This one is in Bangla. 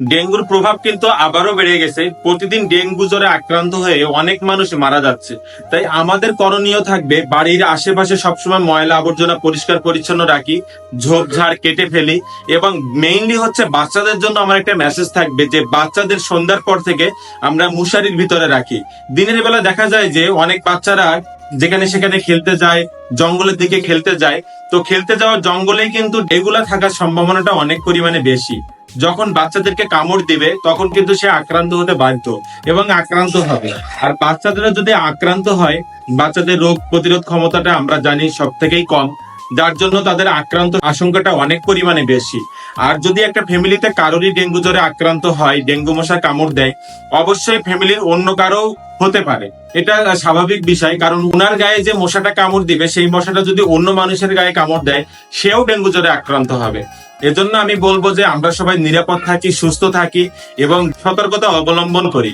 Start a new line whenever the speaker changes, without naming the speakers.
ডেঙ্গুর প্রভাব কিন্তু আবারও বেড়ে গেছে। প্রতিদিন ডেঙ্গু জ্বরে আক্রান্ত হয়ে অনেক মানুষ মারা যাচ্ছে। তাই আমাদের করণীয় থাকবে বাড়ির আশেপাশে সবসময় ময়লা আবর্জনা পরিষ্কার পরিচ্ছন্ন রাখি ঝোপঝাড় কেটে ফেলি এবং মেইনলি হচ্ছে বাচ্চাদের জন্য আমার একটা মেসেজ থাকবে যে বাচ্চাদের সন্ধ্যার পর থেকে আমরা মশারির ভিতরে রাখি। দিনের বেলা দেখা যায় যে অনেক বাচ্চারা যেখানে সেখানে খেলতে যায়, জঙ্গলের দিকে খেলতে যায়। তো খেলতে যাওয়ার জঙ্গলেই কিন্তু এগুলা থাকার সম্ভাবনাটা অনেক পরিমাণে বেশি। যখন বাচ্চাদেরকে কামড় দিবে, তখন কিন্তু সে আক্রান্ত হতে বাধ্য এবং আক্রান্ত হবে। আর বাচ্চাদের যদি আক্রান্ত হয়, বাচ্চাদের রোগ প্রতিরোধ ক্ষমতাটা আমরা জানি সব থেকেই কম। যার জন্য তাদের আক্রান্ত আশঙ্কাটা অনেক পরিমাণে বেশি। আর যদি একটা ফ্যামিলিতে কারোরই ডেঙ্গু জ্বরে আক্রান্ত হয়, ডেঙ্গু মশা কামড় দেয়, অবশ্যই ফ্যামিলির অন্য কারও হতে পারে। এটা স্বাভাবিক বিষয়, কারণ ওনার গায়ে যে মশাটা কামড় দিবে, সেই মশাটা যদি অন্য মানুষের গায়ে কামড় দেয়, সেও ডেঙ্গু জ্বরে আক্রান্ত হবে। এজন্য আমি বলব যে আমরা সবাই নিরাপদ থাকি, সুস্থ থাকি এবং সতর্কতা অবলম্বন করি।